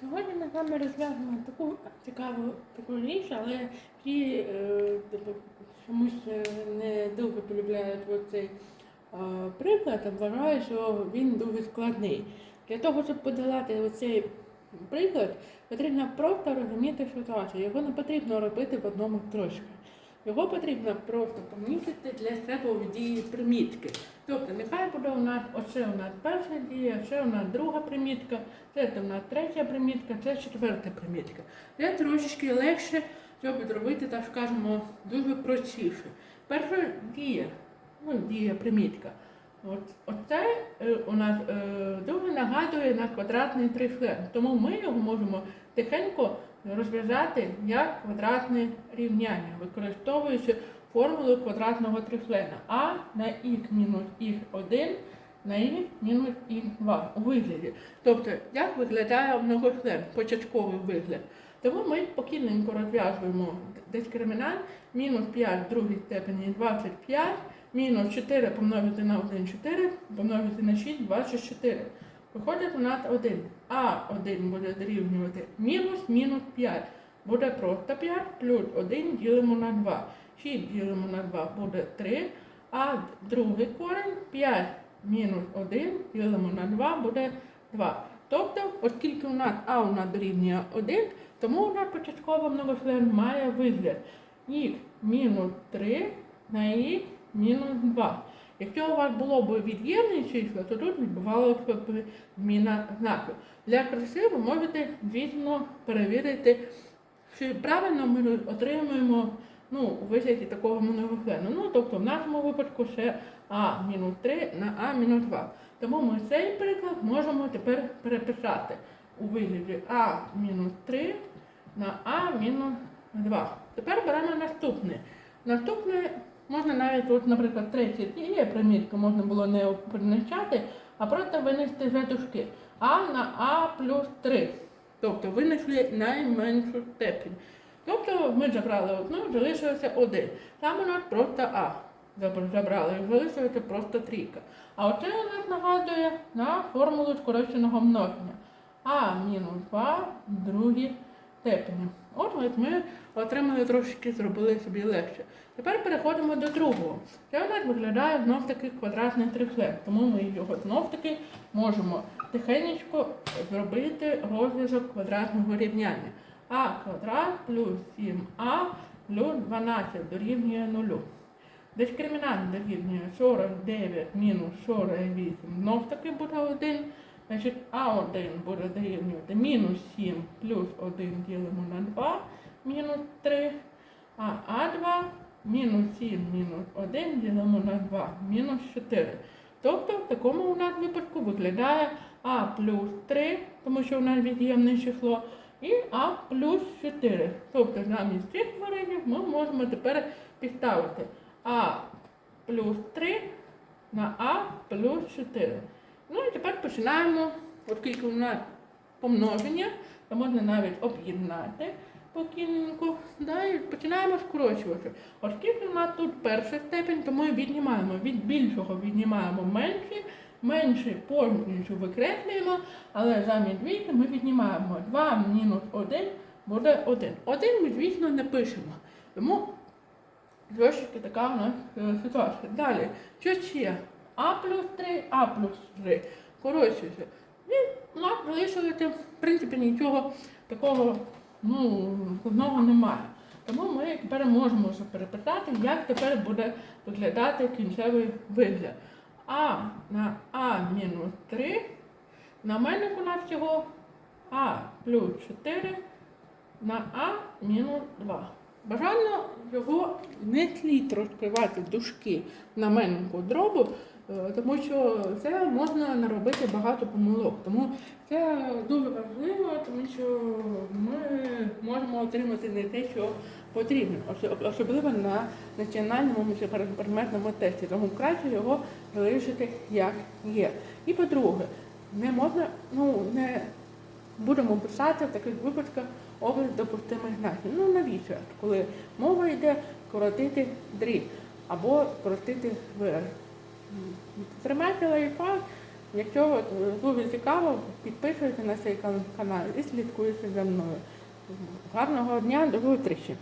Сьогодні ми з вами розглянемо таку цікаву таку річ, але ті е, типу, чомусь е, не дуже полюбляють цей приклад, а вважають, що він дуже складний. Для того, щоб подолати оцей приклад, потрібно просто розуміти ситуацію. Його не потрібно робити в одному трошки. Його потрібно просто помітити для себе у дії примітки. Тобто, нехай буде у нас оце у нас перша дія, це у нас друга примітка, це у нас третя примітка, це четверта примітка. Це трошечки легше, щоб зробити, так скажемо, дуже простіше. Перша дія, ну, дія примітка. От, оце е, у нас е, дуже нагадує на квадратний тричлен. Тому ми його можемо тихенько розв'язати як квадратне рівняння, використовуючи формулу квадратного тричлена а на х мінус х1 на х мінус х2 у вигляді. Тобто, як виглядає многочлен, початковий вигляд. Тому ми спокійненько розв'язуємо дискримінант мінус 5 в другій степені 25, мінус 4 помножити на 1 4, помножити на 6 24. Виходить у нас 1. А1 буде дорівнювати мінус мінус 5. Буде просто 5 плюс 1 ділимо на 2. 6 ділимо на 2 буде 3. А другий корень 5 мінус 1 ділимо на 2 буде 2. Тобто, оскільки у нас А у нас дорівнює 1, тому у нас початково многочлен має вигляд х мінус 3 на х мінус 2. Якщо у вас було б від'ємні числа, то тут відбувалося б зміна знаку. Для краси ви можете, звісно, перевірити, чи правильно ми отримуємо ну, у вигляді такого многоклену. Ну, тобто в нашому випадку ще А-3 на А-2. Тому ми цей приклад можемо тепер переписати у вигляді А-3 на А-2. Тепер беремо наступне. Наступне можна навіть, от, наприклад, третє є примітка, можна було не призначати, а просто винести за дужки. А на А плюс 3. Тобто винесли найменшу степень. Тобто ми забрали одну, залишилося один. Там у нас просто А. Забрали залишилося просто трійка. А оце у нас нагадує на формулу скороченого множення. А мінус 2 в степені. От ось ми отримали трошки, зробили собі легше. Тепер переходимо до другого. Це у нас виглядає знов таки квадратний тричлен, тому ми його знов таки можемо тихенечко зробити розв'язок квадратного рівняння. А квадрат плюс 7а плюс 12 дорівнює 0. Дискримінант дорівнює 49 мінус 48, знов таки буде 1. Значить, А1 буде дорівнювати мінус 7 плюс 1 ділимо на 2, мінус 3, а А2 мінус 7 мінус 1 ділимо на 2, мінус 4. Тобто в такому у нас випадку виглядає А плюс 3, тому що у нас від'ємне число, і А плюс 4. Тобто замість цих варіантів ми можемо тепер підставити А плюс 3 на А плюс 4. Ну і тепер починаємо, оскільки у нас помноження, то можна навіть об'єднати покійненько. Да, і починаємо скорочувати. Оскільки у нас тут перша степень, то ми віднімаємо від більшого віднімаємо менше, менше повністю викреслюємо, але замість двійки ми віднімаємо 2 мінус 1 буде 1. 1 ми, звісно, не пишемо. Тому трошки така у нас е, ситуація. Далі, що ще? А плюс 3, А плюс 3. Коротше, і у нас залишилося, в принципі, нічого такого ну, складного немає. Тому ми тепер можемо вже перепитати, як тепер буде виглядати кінцевий вигляд. А на А мінус 3. На мене у нас всього А плюс 4 на А мінус 2. Бажано його не слід розкривати дужки на меннику дробу, тому що це можна наробити багато помилок. Тому це дуже важливо, тому що ми можемо отримати не те, що потрібно, особливо на національному предметному тесті. Тому краще його залишити як є. І по-друге, не можна, ну не будемо писати в таких випадках область допустимих знаків. Ну навіщо? Коли мова йде коротити дріб або коротити вираз. Тримайте лайфхак, Якщо дуже цікаво, підписуйтесь на цей канал і слідкуйте за мною. Гарного дня, до зустрічі!